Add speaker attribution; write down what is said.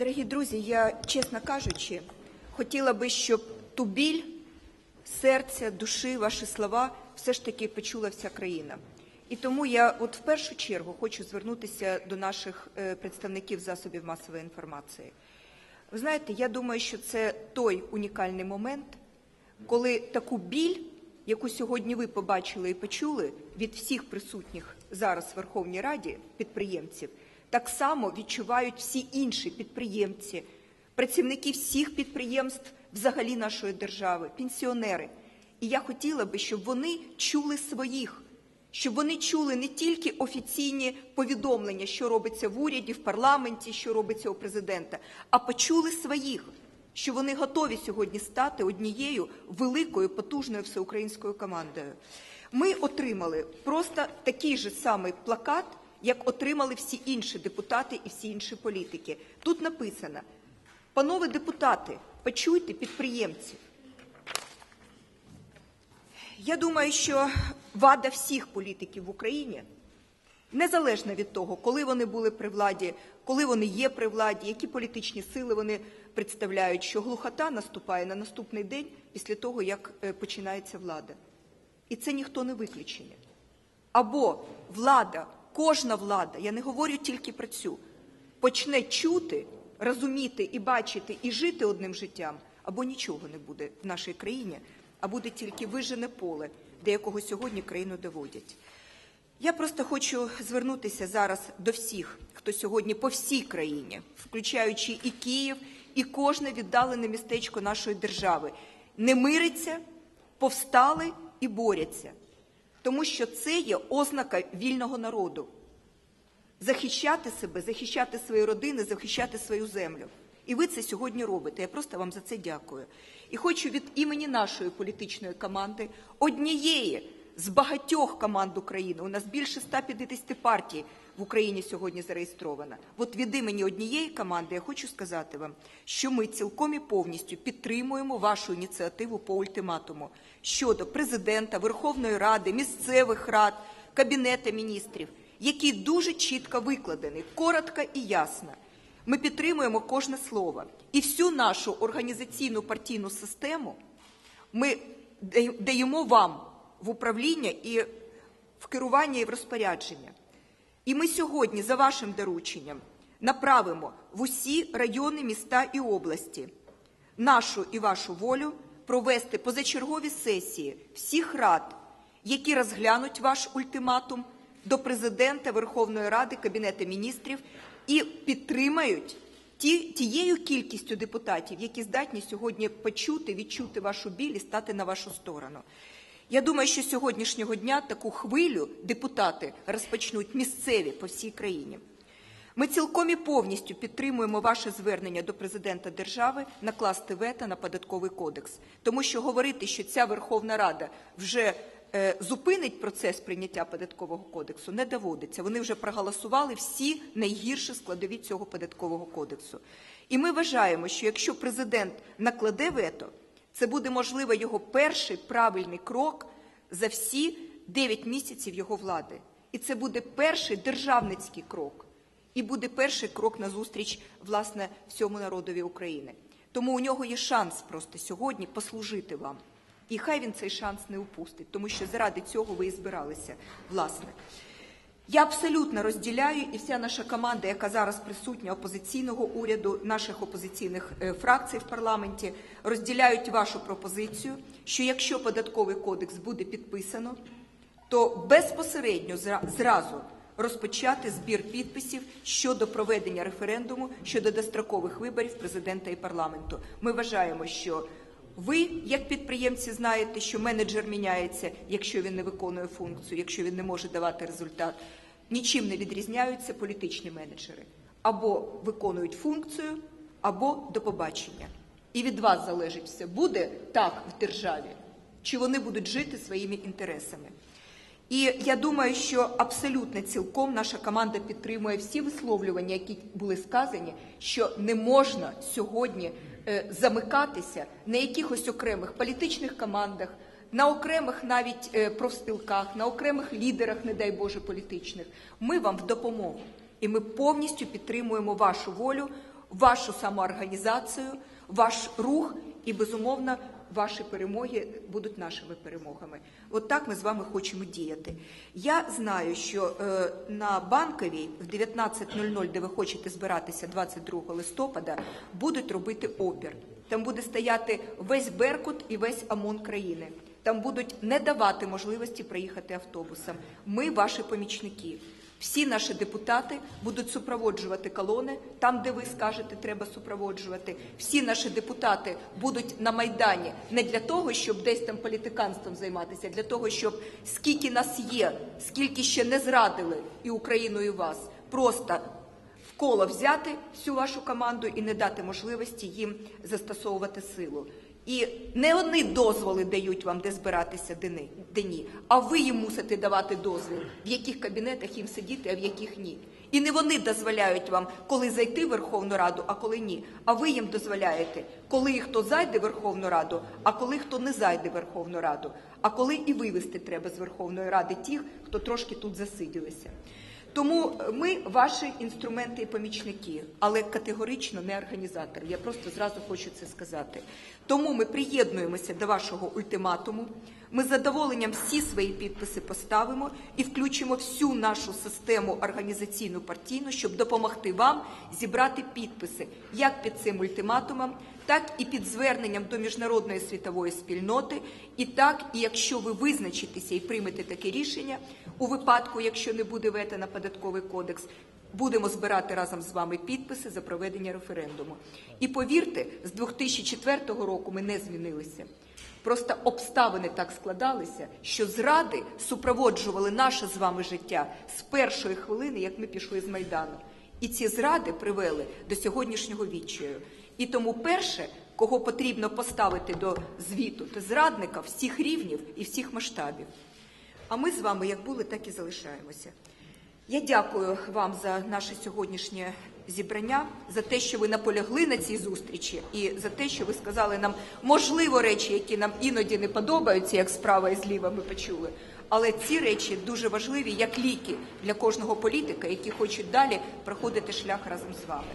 Speaker 1: Дорогі друзі, я, чесно кажучи, хотіла би, щоб ту біль серця, душі, ваші слова все ж таки почула вся країна. І тому я, от в першу чергу, хочу звернутися до наших е, представників засобів масової інформації. Ви знаєте, я думаю, що це той унікальний момент, коли таку біль, яку сьогодні ви побачили і почули від всіх присутніх зараз в Верховній Раді підприємців, так само відчувають всі інші підприємці, працівники всіх підприємств взагалі нашої держави, пенсіонери. І я хотіла би, щоб вони чули своїх, щоб вони чули не тільки офіційні повідомлення, що робиться в уряді, в парламенті, що робиться у президента, а почули своїх, що вони готові сьогодні стати однією великою потужною всеукраїнською командою. Ми отримали просто такий же самий плакат, як отримали всі інші депутати і всі інші політики. Тут написано: панове депутати, почуйте підприємців. Я думаю, що вада всіх політиків в Україні, незалежно від того, коли вони були при владі, коли вони є при владі, які політичні сили вони представляють, що глухота наступає на наступний день після того, як е, починається влада. І це ніхто не виключення. Або влада, кожна влада, я не говорю тільки про цю, почне чути, розуміти і бачити, і жити одним життям, або нічого не буде в нашій країні, а буде тільки вижене поле, до якого сьогодні країну доводять. Я просто хочу звернутися зараз до всіх, хто сьогодні по всій країні, включаючи і Київ, і кожне віддалене містечко нашої держави, не мириться, повстали і борються, тому що це є ознака вільного народу. Захищати себе, захищати свої родини, захищати свою землю. І ви це сьогодні робите. Я просто вам за це дякую. І хочу від імені нашої політичної команди, однієї з багатьох команд України, у нас більше 150 партій в Україні сьогодні зареєстровано. От від імені однієї команди я хочу сказати вам, що ми цілком і повністю підтримуємо вашу ініціативу по ультиматуму щодо президента, Верховної Ради, місцевих рад, Кабінету міністрів, який дуже чітко викладений, коротко і ясно. Ми підтримуємо кожне слово. І всю нашу організаційну партійну систему ми даємо вам в управління і в керування і в розпорядження. І ми сьогодні, за вашим дорученням, направимо в усі райони, міста і області нашу і вашу волю провести позачергові сесії всіх рад, які розглянуть ваш ультиматум до президента Верховної Ради, Кабінету міністрів і підтримають ті, тією кількістю депутатів, які здатні сьогодні почути, відчути вашу біль і стати на вашу сторону. Я думаю, що сьогоднішнього дня таку хвилю депутати розпочнуть місцеві по всій країні. Ми цілком і повністю підтримуємо ваше звернення до президента держави накласти вето на податковий кодекс, тому що говорити, що ця Верховна Рада вже е, зупинить процес прийняття податкового кодексу, не доводиться. Вони вже проголосували всі найгірші складові цього податкового кодексу. І ми вважаємо, що якщо президент накладе вето, це буде можливо його перший правильний крок за всі 9 місяців його влади, і це буде перший державницький крок і буде перший крок назустріч власне всьому народові України. Тому у нього є шанс просто сьогодні послужити вам. І хай він цей шанс не упустить, тому що заради цього ви і збиралися, власне. Я абсолютно розділяю і вся наша команда, яка зараз присутня опозиційного уряду, наших опозиційних е, фракцій в парламенті, розділяють вашу пропозицію, що якщо податковий кодекс буде підписано, то безпосередньо зразу розпочати збір підписів щодо проведення референдуму щодо дострокових виборів президента і парламенту. Ми вважаємо, що ви, як підприємці, знаєте, що менеджер міняється, якщо він не виконує функцію, якщо він не може давати результат. Нічим не відрізняються політичні менеджери або виконують функцію, або до побачення. І від вас залежить все, буде так в державі, чи вони будуть жити своїми інтересами. І я думаю, що абсолютно цілком наша команда підтримує всі висловлювання, які були сказані, що не можна сьогодні е, замикатися на якихось окремих політичних командах, на окремих навіть е, профспілках, на окремих лідерах, не дай Боже, політичних. Ми вам в допомогу, і ми повністю підтримуємо вашу волю вашу самоорганізацію, ваш рух і, безумовно, ваші перемоги будуть нашими перемогами. От так ми з вами хочемо діяти. Я знаю, що е, на банковій в 19.00, де ви хочете збиратися 22 листопада, будуть робити опір. Там буде стояти весь Беркут і весь ОМОН країни. Там будуть не давати можливості проїхати автобусам. Ми ваші помічники. Всі наші депутати будуть супроводжувати колони там, де ви скажете, треба супроводжувати. Всі наші депутати будуть на майдані не для того, щоб десь там політиканством займатися, а для того, щоб скільки нас є, скільки ще не зрадили і Україну, і вас, просто коло взяти всю вашу команду і не дати можливості їм застосовувати силу. І не вони дозволи дають вам, де збиратися дени- де ні, а ви їм мусите давати дозвіл, в яких кабінетах їм сидіти, а в яких ні. І не вони дозволяють вам, коли зайти в Верховну Раду, а коли ні. А ви їм дозволяєте, коли хто зайде в Верховну Раду, а коли хто не зайде в Верховну Раду, а коли і вивести треба з Верховної Ради тих, хто трошки тут засиділися. Тому ми ваші інструменти і помічники, але категорично не організатори. Я просто зразу хочу це сказати. Тому ми приєднуємося до вашого ультиматуму. Ми з задоволенням всі свої підписи поставимо і включимо всю нашу систему організаційну партійну, щоб допомогти вам зібрати підписи як під цим ультиматумом, так і під зверненням до міжнародної світової спільноти, і так, і якщо ви визначитеся і приймете таке рішення, у випадку, якщо не буде вето податковий кодекс, будемо збирати разом з вами підписи за проведення референдуму. І повірте, з 2004 року ми не змінилися. Просто обставини так складалися, що зради супроводжували наше з вами життя з першої хвилини, як ми пішли з майдану. І ці зради привели до сьогоднішнього відчаю. І тому перше, кого потрібно поставити до звіту, це зрадника всіх рівнів і всіх масштабів. А ми з вами як були, так і залишаємося. Я дякую вам за наше сьогоднішнє зібрання, за те, що ви наполягли на цій зустрічі, і за те, що ви сказали нам можливо речі, які нам іноді не подобаються, як справа і зліва ми почули. Але ці речі дуже важливі як ліки для кожного політика, які хочуть далі проходити шлях разом з вами.